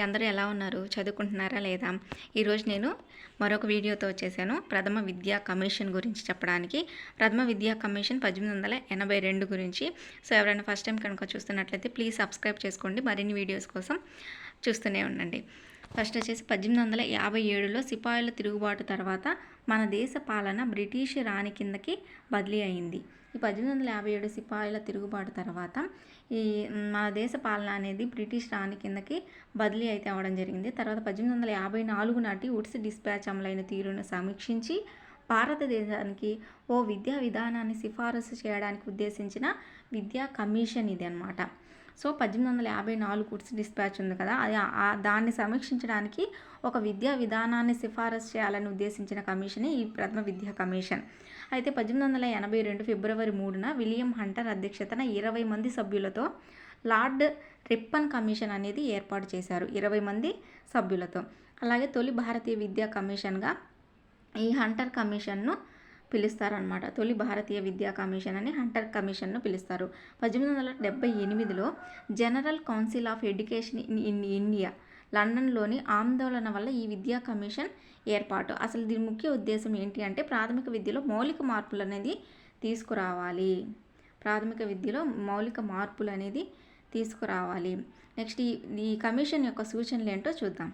అందరూ ఎలా ఉన్నారు? చదువుకుంటున్నారా లేదా? ఈరోజు నేను మరొక వీడియోతో వచ్చేసాను. ప్రథమ విద్యా కమిషన్ గురించి చెప్పడానికి. ప్రథమ విద్యా కమిషన్ పద్దెనిమిది వందల ఎనభై రెండు గురించి. సో ఎవరైనా ఫస్ట్ టైం కనుక చూస్తున్నట్లయితే ప్లీజ్ సబ్స్క్రైబ్ చేసుకోండి. మరిన్ని వీడియోస్ కోసం చూస్తూనే ఉండండి. ఫస్ట్ వచ్చేసి పద్దెనిమిది వందల యాభై ఏడులో సిపాయిల తిరుగుబాటు తర్వాత మన దేశ పాలన బ్రిటిష్ రాణి కిందకి బదిలీ అయింది. ఈ పద్దెనిమిది వందల యాభై ఏడు సిపాయిల తిరుగుబాటు తర్వాత ఈ మన దేశ పాలన అనేది బ్రిటిష్ రాణి కిందకి బదిలీ అయితే అవ్వడం జరిగింది. తర్వాత పద్దెనిమిది వందల యాభై నాలుగు నాటి ఉడ్స్ డిస్పాచ్ అమలైన తీరును సమీక్షించి భారతదేశానికి ఓ విద్యా విధానాన్ని సిఫారసు చేయడానికి ఉద్దేశించిన విద్యా కమిషన్ ఇది అనమాట సో పద్దెనిమిది వందల యాభై నాలుగు గుడ్స్ డిస్పాచ్ ఉంది కదా. అది దాన్ని సమీక్షించడానికి ఒక విద్యా విధానాన్ని సిఫారసు చేయాలని ఉద్దేశించిన కమిషన్ ఈ ప్రథమ విద్యా కమిషన్. అయితే పద్దెనిమిది వందల ఎనభై రెండు ఫిబ్రవరి మూడున విలియం హంటర్ అధ్యక్షతన ఇరవై మంది సభ్యులతో లార్డ్ రిప్పన్ కమిషన్ అనేది ఏర్పాటు చేశారు ఇరవై మంది సభ్యులతో. అలాగే తొలి భారతీయ విద్యా కమిషన్గా ఈ హంటర్ కమిషన్ను పిలుస్తారనమాట తొలి భారతీయ విద్యా కమిషన్ అని హంటర్ కమిషన్ను పిలుస్తారు. పద్దెనిమిది వందల డెబ్బై ఎనిమిదిలో general council of education in India లండన్లోని ఆందోళన వల్ల ఈ విద్యా కమిషన్ ఏర్పాటు. అసలు దీని ముఖ్య ఉద్దేశం ఏంటి అంటే ప్రాథమిక విద్యలో మౌలిక మార్పులు అనేది తీసుకురావాలి. ప్రాథమిక విద్యలో మౌలిక మార్పులు అనేది తీసుకురావాలి. నెక్స్ట్ ఈ ఈ కమిషన్ యొక్క సూచనలు ఏంటో చూద్దాం.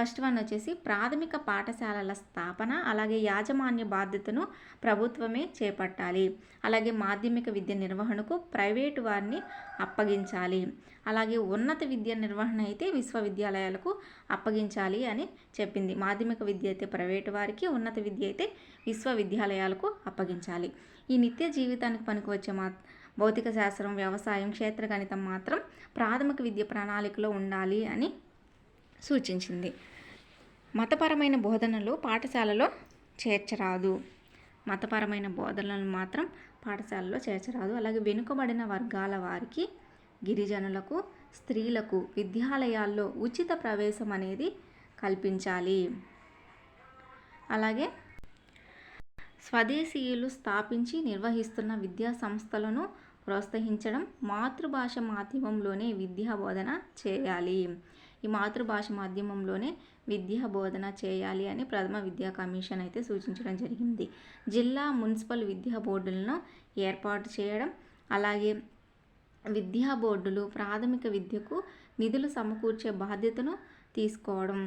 ఫస్ట్ వన్ వచ్చేసి ప్రాథమిక పాఠశాలల స్థాపన అలాగే యాజమాన్య బాధ్యతను ప్రభుత్వమే చేపట్టాలి. అలాగే మాధ్యమిక విద్య నిర్వహణకు ప్రైవేటు వారిని అప్పగించాలి. అలాగే ఉన్నత విద్య నిర్వహణ అయితే విశ్వవిద్యాలయాలకు అప్పగించాలి అని చెప్పింది. మాధ్యమిక విద్య అయితే ప్రైవేటు వారికి ఉన్నత విద్య అయితే విశ్వవిద్యాలయాలకు అప్పగించాలి. ఈ నిత్య జీవితానికి పనికొచ్చే మా భౌతిక శాస్త్రం వ్యవసాయం క్షేత్రగణితం మాత్రం ప్రాథమిక విద్య ప్రణాళికలో ఉండాలి అని సూచించింది. మతపరమైన బోధనలు పాఠశాలలో చేర్చరాదు. మతపరమైన బోధనలను మాత్రం పాఠశాలలో చేర్చరాదు. అలాగే వెనుకబడిన వర్గాల వారికి గిరిజనులకు స్త్రీలకు విద్యాలయాల్లో ఉచిత ప్రవేశం అనేది కల్పించాలి. అలాగే స్వదేశీయులు స్థాపించి నిర్వహిస్తున్న విద్యా సంస్థలను ప్రోత్సహించడం మాతృభాష మాధ్యమంలోనే విద్యా బోధన చేయాలి. ఈ మాతృభాష మాధ్యమంలోనే విద్యా బోధన చేయాలి అని ప్రథమ విద్యా కమిషన్ అయితే సూచించడం జరిగింది. జిల్లా మున్సిపల్ విద్యా బోర్డులను ఏర్పాటు చేయడం అలాగే విద్యా బోర్డులు ప్రాథమిక విద్యకు నిధులు సమకూర్చే బాధ్యతను తీసుకోవడం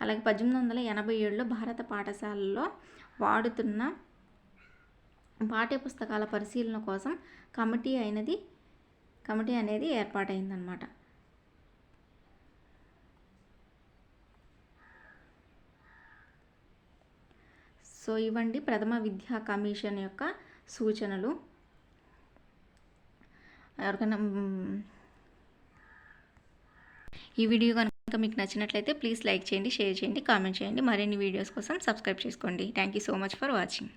అలాగే పద్దెనిమిది వందల ఎనభై ఏడులో భారత పాఠశాలలో వాడుతున్న పాఠ్యపుస్తకాల పరిశీలన కోసం కమిటీ అయినది కమిటీ అనేది ఏర్పాటైందనమాట సో ఇవ్వండి ప్రథమ విద్యా కమిషన్ యొక్క సూచనలు. ఎవరికైనా ఈ వీడియో కనుక మీకు నచ్చినట్లయితే ప్లీజ్ లైక్ చేయండి షేర్ చేయండి కామెంట్ చేయండి. మరిన్ని వీడియోస్ కోసం సబ్స్క్రైబ్ చేసుకోండి. Thank you so much for watching.